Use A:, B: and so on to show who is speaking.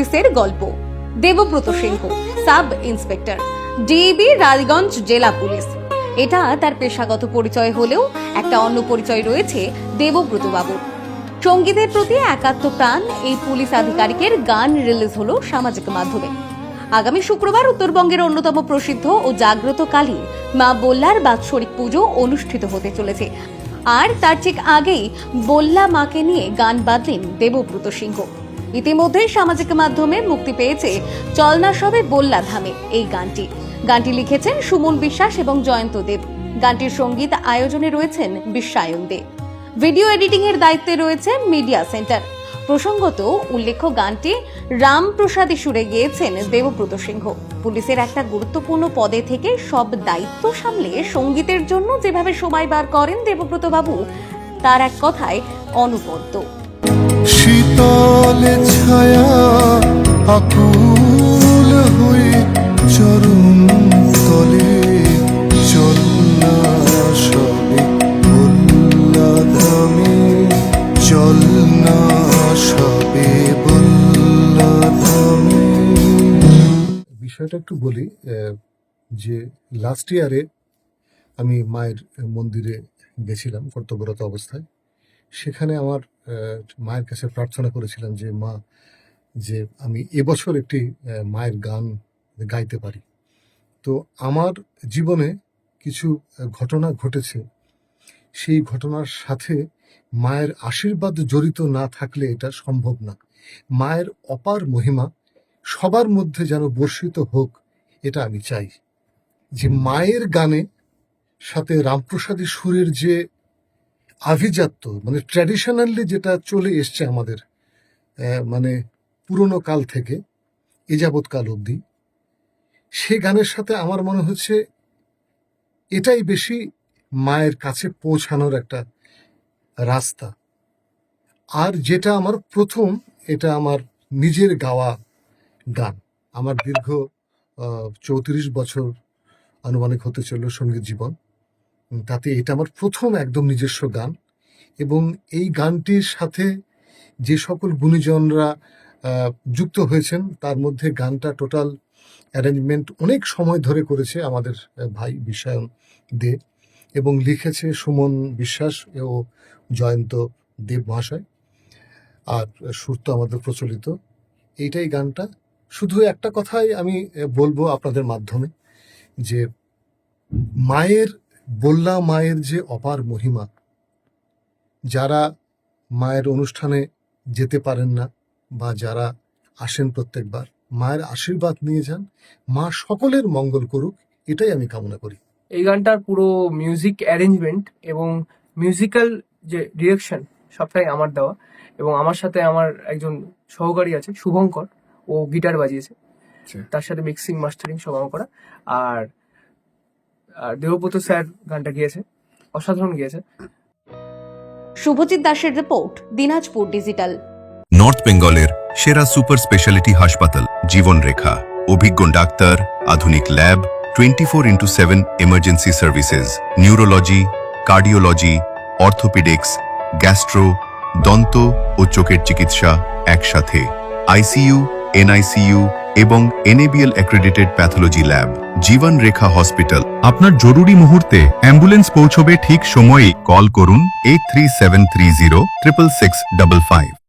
A: পুলিশের গল্প। Debabrata Singha, sub inspector. DB Rajganj জেলা পুলিশ। এটা তার পেশাগত পরিচয় হলেও একটা অন্য পরিচয় রয়েছে দেবব্রত বাবুর সঙ্গীতের প্রতি একাত্ম প্রাণ এই পুলিশ আধিকারিকের গান রিলিজ হলো সামাজিক মাধ্যমে। আগামী শুক্রবার উত্তরবঙ্গের অন্যতম প্রসিদ্ধ ও জাগ্রত কালী মা বল্লার বাৎসরিক পুজো অনুষ্ঠিত হতে চলেছে। আর তার ঠিক আগেই বল্লা মাকে নিয়ে গান বাঁধলেন দেবব্রত সিংহ। ইতিমধ্যে সামাজিক মাধ্যমে মুক্তি পেয়েছে চলনা সবে বল্লা ধামে এই গানটি। গানটি লিখেছেন সুমন বিশ্বাস এবং জয়ন্ত দেব। গানটির সংগীত আয়োজনে রয়েছেন বিশ্বায়ন দেব ভিডিও এডিটিং এর দায়িত্বে রয়েছে মিডিয়া সেন্টার। প্রসঙ্গত উল্লেখ্য গানটি রামপ্রসাদী সুরে গেয়েছেন দেবব্রত সিংহ। পুলিশের একটা গুরুত্বপূর্ণ পদে থেকে সব দায়িত্ব সামলে সঙ্গীতের জন্য যেভাবে সময় বার করেন দেবব্রত বাবু তার এক কথায় অনুপদ্য।
B: শীতল ছায়া আকুল হয়ে চরণ তলে বিষয়টা একটু বলি যে লাস্ট ইয়ারে আমি মায়ের মন্দিরে গেছিলাম কর্তব্যরত অবস্থায়। সেখানে আমার মায়ের কাছে প্রার্থনা করেছিলাম যে, মা, যে আমি এবছর একটি মায়ের গান গাইতে পারি। তো আমার জীবনে কিছু ঘটনা ঘটেছে। সেই ঘটনার সাথে মায়ের আশীর্বাদ জড়িত না থাকলে এটা সম্ভব না। মায়ের অপার মহিমা সবার মধ্যে যেন বর্ষিত হোক, এটা আমি চাই। যে মায়ের গানে সাথে রামপ্রসাদী সুরের যে আভিজাত্য মানে ট্র্যাডিশনালি যেটা চলে এসছে আমাদের মানে পুরনো কাল থেকে, এ যাবৎ কাল অবধি, সে গানের সাথে আমার মনে হচ্ছে এটাই বেশি মায়ের কাছে পৌঁছানোর একটা রাস্তা। আর যেটা আমার প্রথম, এটা আমার নিজের গাওয়া গান। আমার দীর্ঘ চৌত্রিশ বছর আনুমানিক হতে চলল সংগীত জীবন। তাতে এটা আমার প্রথম একদম নিজস্ব গান। এবং এই গানটির সাথে যে সকল গুণীজনরা যুক্ত হয়েছেন, তার মধ্যে গানটা টোটাল অ্যারেঞ্জমেন্ট অনেক সময় ধরে করেছে আমাদের ভাই বিশ্বায়ন দে এবং লিখেছে সুমন বিশ্বাস ও জয়ন্ত দেব মহাশয়। আর সুর তো আমাদের প্রচলিত। এইটাই গানটা। শুধু একটা কথাই আমি বলব আপনাদের মাধ্যমে যে মায়ের বল্লা মায়ের যে অপার মহিমা যারা মায়ের অনুষ্ঠানে যেতে পারেন না বা যারা আসেন প্রত্যেকবার মায়ের আশীর্বাদ নিয়ে যান মা সকলের মঙ্গল করুক এটাই আমি কামনা করি।
C: এই গানটার পুরো মিউজিক অ্যারেঞ্জমেন্ট এবং মিউজিক্যাল যে ডিরেকশন সবটাই আমার দেওয়া এবং আমার সাথে আমার একজন সহকারী আছে শুভঙ্কর ও গিটার বাজিয়েছে।
B: আচ্ছা।
C: তার সাথে মিক্সিং মাস্টারিং সব আমার করা। আর আর দেবব্রত স্যার গানটা গিয়েছে। অসাধারণ গিয়েছে।
A: শুভজিৎ দাসের রিপোর্ট দিনাজপুর ডিজিটাল।
D: নর্থ বেঙ্গলের সেরা সুপার স্পেশালিটি হাসপাতাল জীবনরেখা অভিজ্ঞ ডাক্তার আধুনিক lab twenty four into seven emergency services neurology cardiology orthopaedics gastro দন্ত ও চোখের চিকিৎসা একসাথে। আইসিইউ এনআইসিইউ এবং NABL accredited pathology lab Jiban Rekha hospital আপনার জরুরি মুহূর্তে অ্যাম্বুলেন্স পৌঁছবে ঠিক সময়ে কল করুন eight three seven three zero triple six double five